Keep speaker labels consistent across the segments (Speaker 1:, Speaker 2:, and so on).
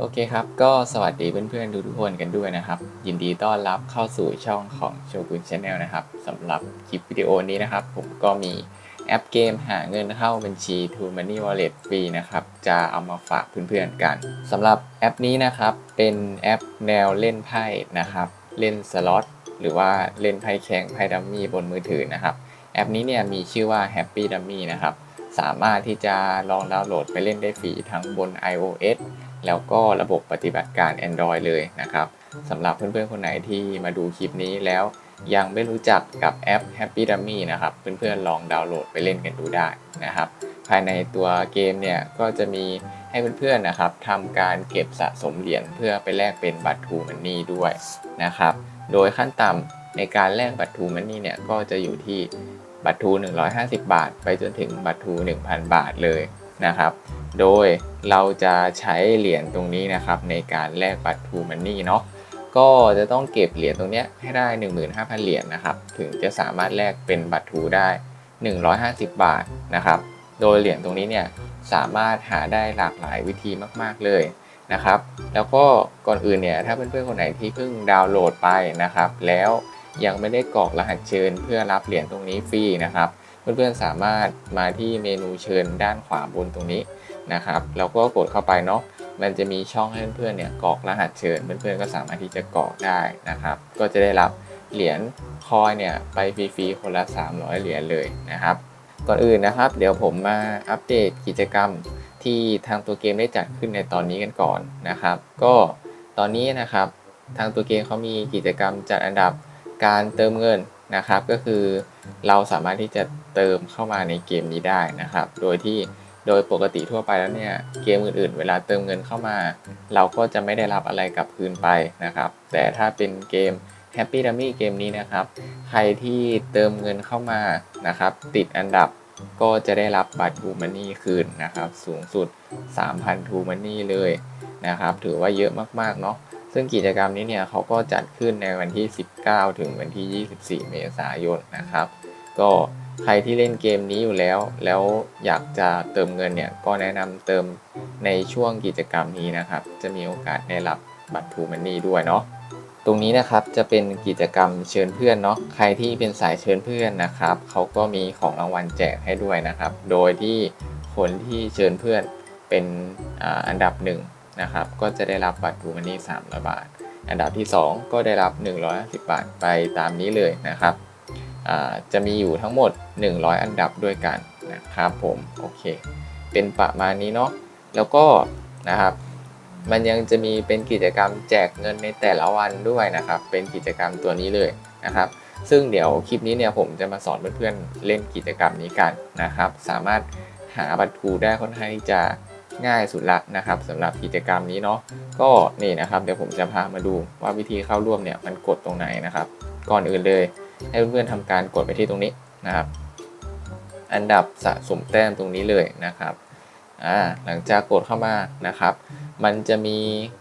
Speaker 1: โอเคครับ ก็สวัสดีเพื่อนๆทุกๆคนกันด้วยนะครับ ยินดีต้อนรับเข้าสู่ช่องของโชกุนชาแนลนะครับสำหรับคลิปวิดีโอนี้นะครับ ผมก็มีแอปเกมหาเงินเข้าบัญชี True Money Wallet ฟรีนะครับ จะเอามาฝากเพื่อนๆกันสำหรับแอปนี้นะครับ เป็นแอปแนวเล่นไพ่นะครับ เล่นสล็อตหรือว่าเล่นไพ่แข่งไพ่ดัมมี่บนมือถือนะครับ แอปนี้เนี่ยมีชื่อว่า Happy Dummy นะครับ สามารถที่จะลองดาวน์โหลดไปเล่นได้ฟรีทั้งบน iOS แล้วก็ระบบปฏิบัติการ Android เลยนะครับสำหรับเพื่อนๆคนไหนที่มาดูคลิปนี้แล้วยังไม่รู้จักกับแอป Happy Dummy นะครับ เพื่อนๆลองดาวน์โหลดไปเล่นกันดูได้นะครับ ภายในตัวเกมเนี่ยก็จะมีให้เพื่อนๆนะครับทำการเก็บสะสมเหรียญเพื่อไปแลกเป็นบัตรทูมันนี่ด้วยนะครับ โดยขั้นต่ำในการแลกบัตรทูมันนี่เนี่ยก็จะอยู่ที่บัตรทู 150 บาท ไปจนถึงบัตรทู 1,000 บาทเลยนะครับ โดยเราจะใช้เหรียญตรงนี้นะครับในการแลกบัตรทูมันนี่เนาะก็จะต้องเก็บเหรียญตรงนี้ให้ได้ 15,000 เหรียญนะครับ ถึงจะสามารถแลกเป็นบัตรทูได้ 150 บาทนะครับ โดยเหรียญตรงนี้เนี่ยสามารถหาได้หลากหลายวิธีมาก ๆ เลยนะครับ แล้วก็ก่อนอื่นเนี่ยถ้าเพื่อนๆคนไหนที่เพิ่งดาวน์โหลดไปนะครับ แล้วยังไม่ได้กรอกรหัสเชิญเพื่อรับเหรียญตรงนี้ฟรีนะครับ เพื่อนๆสามารถมาที่เมนูเชิญด้านขวาบนตรงนี้ นะครับแล้วก็กดเข้าไปเนาะมันจะมีช่องให้เพื่อนๆเนี่ยกรอกรหัสเชิญ เพื่อนๆก็สามารถที่จะกรอกได้นะครับ ก็จะได้รับเหรียญคอยเนี่ยไปฟรีๆคนละ 300 เหรียญเลยนะครับ ก่อนอื่นนะครับ เดี๋ยวผมมาอัปเดตกิจกรรมที่ทางตัวเกมได้จัดขึ้นในตอนนี้กันก่อนนะครับ ก็ตอนนี้นะครับทางตัวเกมเขามีกิจกรรมจัดอันดับการเติมเงินนะครับ ก็คือเราสามารถที่จะเติมเข้ามาในเกมนี้ได้นะครับ โดยที่ โดยปกติทั่วไปแล้วเนี่ยเกมอื่นๆ เวลาเติมเงินเข้ามา เราก็จะไม่ได้รับอะไรกลับคืนไปนะครับ แต่ถ้าเป็นเกม Happy Dummy เกมนี้นะครับ ใครที่เติมเงินเข้ามานะครับ ติดอันดับก็จะได้รับบัตรทูมันนี่คืนนะครับ สูงสุด 3,000ทูมันนี่เลยนะครับ ถือว่าเยอะมากๆเนาะซึ่งกิจกรรมนี้เนี่ยเขาก็จัดขึ้นในวันที่ 19 ถึงวันที่ 24 เมษายนนะครับ ก็ ใครที่เล่นเกมนี้อยู่แล้ว แล้วอยากจะเติมเงินเนี่ย ก็แนะนำเติมในช่วงกิจกรรมนี้นะครับ จะมีโอกาสได้รับบัตรทูมันนี่ด้วยเนาะตรงนี้นะครับจะเป็นกิจกรรมเชิญเพื่อนเนาะใครที่เป็นสายเชิญเพื่อนนะครับเขาก็มีของรางวัลแจกให้ด้วยนะครับ โดยที่คนที่เชิญเพื่อนเป็นอันดับหนึ่งนะครับก็จะได้รับบัตรทูมันนี่300บาท อันดับที่ 2 ก็ได้รับ 150 บาทไปตามนี้เลยนะครับ จะมีอยู่ทั้งหมด 100 อันดับด้วยกันนะครับผมโอเค เป็นประมาณนี้เนาะแล้วก็นะครับ มันยังจะมีเป็นกิจกรรมแจกเงินในแต่ละวันด้วยนะครับ เป็นกิจกรรมตัวนี้เลยนะครับ ซึ่งเดี๋ยวคลิปนี้เนี่ยผมจะมาสอนเพื่อนๆเล่นกิจกรรมนี้กันนะครับ สามารถหาบัตรทูได้ค่อนข้างที่จะง่ายสุดละนะครับสำหรับกิจกรรมนี้เนาะก็นี่นะครับเดี๋ยวผมจะพามาดูว่าวิธีเข้าร่วมเนี่ยมันกดตรงไหนนะครับ ก่อนอื่นเลย ให้เพื่อนๆทำการกดไปที่ตรงนี้นะครับ อันดับสะสมแต้มตรงนี้เลยนะครับอ่าหลังจากกดเข้ามานะครับ มันจะมี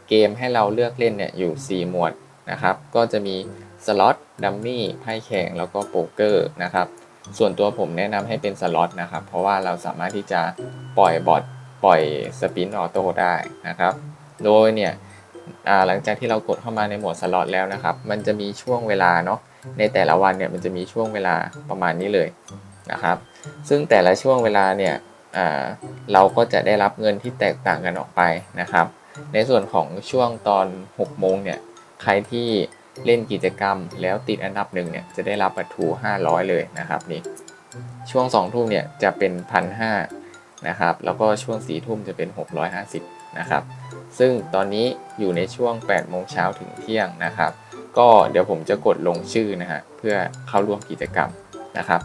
Speaker 1: เกมให้เราเลือกเล่นเนี่ยอยู่ 4 หมวดนะครับ ก็จะมีสล็อตดัมมี่ไพ่แข่งแล้วก็โป๊กเกอร์นะครับ ส่วนตัวผมแนะนำให้เป็นสล็อตนะครับ เพราะว่าเราสามารถที่จะปล่อยบอทปล่อยสปินออโต้ได้นะครับ โดยเนี่ย หลังจากที่เรากดเข้ามาในหมวดสล็อตแล้วนะครับ มันจะมีช่วงเวลาเนาะในแต่ละวันเนี่ยมันจะมีช่วงเวลาประมาณนี้เลยนะครับ ซึ่งแต่ละช่วงเวลาเนี่ยเราก็จะได้รับเงินที่แตกต่างกันออกไปนะครับ ในส่วนของช่วงตอน 6 โมงเนี่ยใครที่เล่นกิจกรรมแล้วติดอันดับหนึ่งเนี่ยจะได้รับบัตรทู500 เลยนะครับนี่ช่วง 2 ทุ่มเนี่ยจะเป็น 1,500นะครับแล้วก็ช่วง4ทุ่มจะเป็น 650 นะครับ ซึ่งตอนนี้อยู่ในช่วง8โมงเช้าถึงเที่ยงนะครับ ก็เดี๋ยวผมจะกดลงชื่อนะฮะเพื่อเข้าร่วมกิจกรรมนะครับ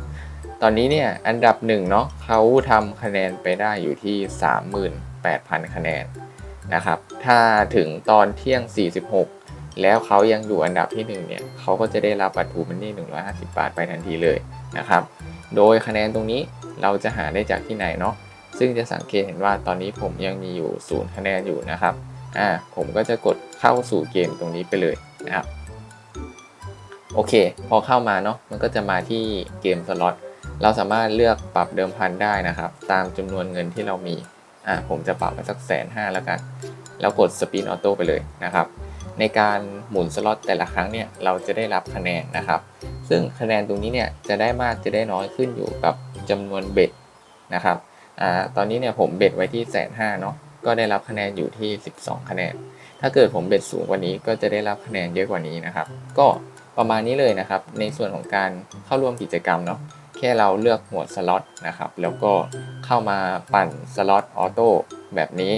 Speaker 1: ตอนนี้เนี่ยอันดับหนึ่งเนาะเขาทำคะแนนไปได้อยู่ที่ 38,000 คะแนนนะครับ ถ้าถึงตอนเที่ยง 46 แล้วเขายังอยู่อันดับที่1เนี่ยเขาก็จะได้รับบัตรทูมันนี่150 บาทไปทันทีเลยนะครับ โดยคะแนนตรงนี้เราจะหาได้จากที่ไหนเนาะ ซึ่งจะสังเกตเห็นว่าตอนนี้ผมยังมีอยู่ศูนย์คะแนนอยู่นะครับอ่าผมก็จะกดเข้าสู่เกมตรงนี้ไปเลยนะครับโอเค พอเข้ามาเนาะมันก็จะมาที่เกมสล็อตเราสามารถเลือกปรับเดิมพันได้นะครับ ตามจำนวนเงินที่เรามีอ่าผมจะปรับมาสักแสนห้าแล้วกัน แล้วกดสปินออโต้ไปเลยนะครับในการหมุนสล็อตแต่ละครั้งเนี่ยเราจะได้รับคะแนนนะครับ ซึ่งคะแนนตรงนี้เนี่ยจะได้มากจะได้น้อยขึ้นอยู่กับจำนวนเบ็ดนะครับ อ่าตอนนี้เนี่ยผมเบ็ดไว้ที่แสนห้าเนาะก็ได้รับคะแนนอยู่ที่ 12 คะแนน ถ้าเกิดผมเบ็ดสูงกว่านี้ก็จะได้รับคะแนนเยอะกว่านี้นะครับ ก็ประมาณนี้เลยนะครับ ในส่วนของการเข้าร่วมกิจกรรมเนาะแค่เราเลือกหมวดสล็อตนะครับแล้วก็เข้ามาปั่นสล็อตออโต้แบบนี้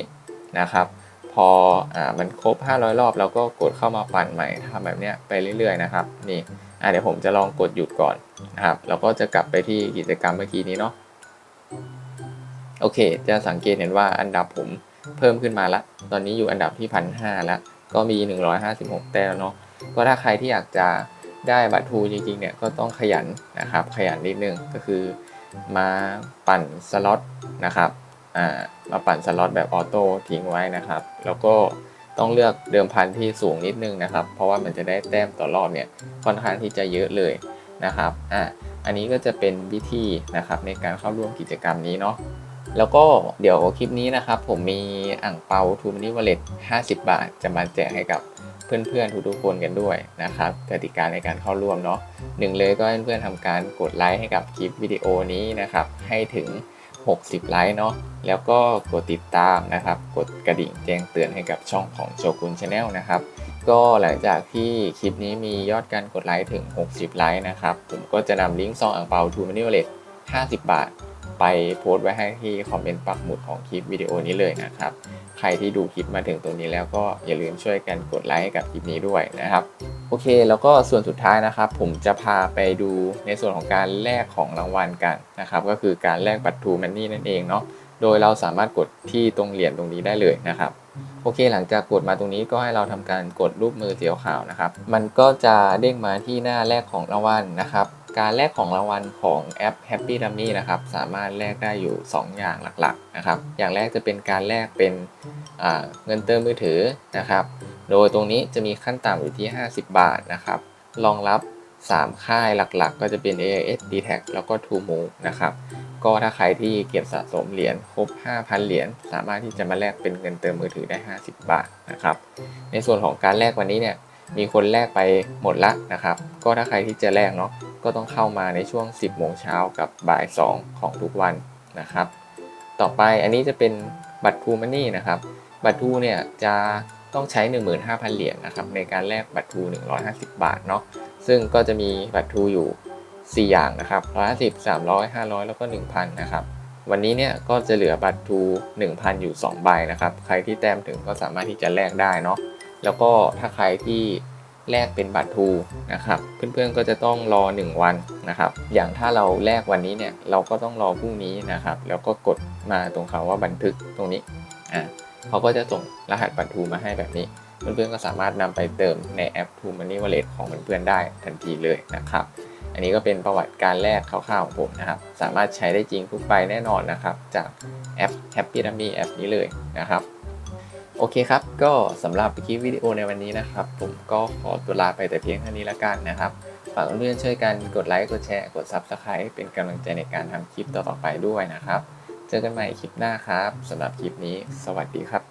Speaker 1: นะครับพออ่ามันครบ 500 รอบเราก็กดเข้ามาปั่นใหม่ทำแบบเนี้ยไปเรื่อยๆนะครับนี่อ่าเดี๋ยวผมจะลองกดหยุดก่อนนะครับแล้วก็จะกลับไปที่กิจกรรมเมื่อกี้นี้เนาะ โอเค จะสังเกตเห็นว่าอันดับผมเพิ่มขึ้นมาละ ตอนนี้อยู่อันดับที่พันห้าล้วก็มี 156 แต้มเนาะ ก็ถ้าใครที่อยากจะได้บัตรทูจริงๆเนี่ยก็ต้องขยันนะครับ ขยันนิดนึงก็คือมาปั่นสล็อตนะครับ อ่า มาปั่นสล็อตแบบออโต้ทิ้งไว้นะครับ แล้วก็ต้องเลือกเดิมพันที่สูงนิดนึงนะครับ เพราะว่ามันจะได้แต้มต่อรอบเนี่ยค่อนข้างที่จะเยอะเลยนะครับ อ่า อันนี้ก็จะเป็นวิธีนะครับในการเข้าร่วมกิจกรรมนี้เนาะ แล้วก็เดี๋ยวคลิปนี้นะครับ ผมมีอ่างเปาทูมินิวอลเล็ต50 บาท จะมาแจกให้กับเพื่อนๆทุกๆคนกันด้วยนะครับกติกาในการเข้าร่วมเนาะหนึ่งเลยก็ให้เพื่อนๆทำการกดไลค์ให้กับคลิปวิดีโอนี้นะครับ ให้ถึง 60 ไลค์เนาะแล้วก็กดติดตามนะครับ กดกระดิ่งแจ้งเตือนให้กับช่องของโชกุนชาแนลนะครับ ก็หลังจากที่คลิปนี้มียอดการกดไลค์ถึง 60 ไลค์นะครับ ผมก็จะนำลิงก์ซองอ่างเปาทูมินิวอลเล็ต50 บาท ไปโพสต์ไว้ให้ที่คอมเมนต์ปักหมุดของคลิปวิดีโอนี้เลยนะครับ ใครที่ดูคลิปมาถึงตรงนี้แล้วก็อย่าลืมช่วยกันกดไลค์กับคลิปนี้ด้วยนะครับ โอเค แล้วก็ส่วนสุดท้ายนะครับ ผมจะพาไปดูในส่วนของการแลกของรางวัลกันนะครับ ก็คือการแลกบัตรทูมันนี่นั่นเองเนาะ โดยเราสามารถกดที่ตรงเหรียญตรงนี้ได้เลยนะครับโอเค หลังจากกดมาตรงนี้ก็ให้เราทำการกดรูปมือสีขาวนะครับ มันก็จะเด้งมาที่หน้าแรกของรางวัลนะครับ การแลกของรางวัลของแอป Happy Dummy นะครับ สามารถแลกได้อยู่ 2 อย่างหลักๆนะครับ อย่างแรกจะเป็นการแลกเป็นเงินเติมมือถือนะครับ โดยตรงนี้จะมีขั้นต่ำอยู่ที่ 50 บาทนะครับ รองรับ 3 ค่ายหลักๆ ก็จะเป็น AIS d t a c แล้วก็ True Move นะครับ ก็ถ้าใครที่เก็บสะสมเหรียญครบ 5,000 เหรียญสามารถที่จะมาแลกเป็นเงินเติมมือถือได้ 50 บาทนะครับ ในส่วนของการแลกวันนี้เนี่ยมีคนแลกไปหมดละนะครับ ก็ถ้าใครที่จะแลกเนาะ ก็ต้องเข้ามาในช่วง 10 โมงเช้ากับบ่าย 2 ของทุกวันนะครับ ต่อไปอันนี้จะเป็นบัตรทูมันนี่นะครับ บัตรทูเนี่ยจะต้องใช้ 15,000 เหรียญนะครับในการแลกบัตรทู150 บาทเนาะซึ่งก็จะมีบัตรทูอยู่ 4 อย่างนะครับ150 300 500 แล้วก็ 1,000 นะครับ วันนี้เนี่ยก็จะเหลือบัตรทู1,000 อยู่ 2 ใบนะครับ ใครที่แต้มถึงก็สามารถที่จะแลกได้เนาะแล้วก็ถ้าใครที่ แลกเป็นบัตรทูนะครับ เพื่อนๆก็จะต้องรอ 1 วันนะครับ อย่างถ้าเราแลกวันนี้เนี่ยเราก็ต้องรอพรุ่งนี้นะครับ แล้วก็กดมาตรงคำว่าบันทึกตรงนี้อ่าเขาก็จะส่งรหัสบัตรทูมาให้แบบนี้ เพื่อนๆก็สามารถนำไปเติมในแอป True Money Wallet ของเพื่อนๆได้ทันทีเลยนะครับ อันนี้ก็เป็นประวัติการแลกคร่าวๆของผมนะครับ สามารถใช้ได้จริงทุกใบแน่นอนนะครับ จากแอป Happy Dummy แอปนี้เลยนะครับ โอเคครับ ก็สำหรับคลิปวิดีโอในวันนี้นะครับ ผมก็ขอตัวลาไปแต่เพียงเท่านี้ละกันนะครับ ฝากเพื่อนๆช่วยกันกดไลค์ กดแชร์ กด Subscribe เป็นกำลังใจในการทำคลิปต่อๆไปด้วยนะครับ เจอกันใหม่คลิปหน้าครับสำหรับคลิปนี้ สวัสดีครับ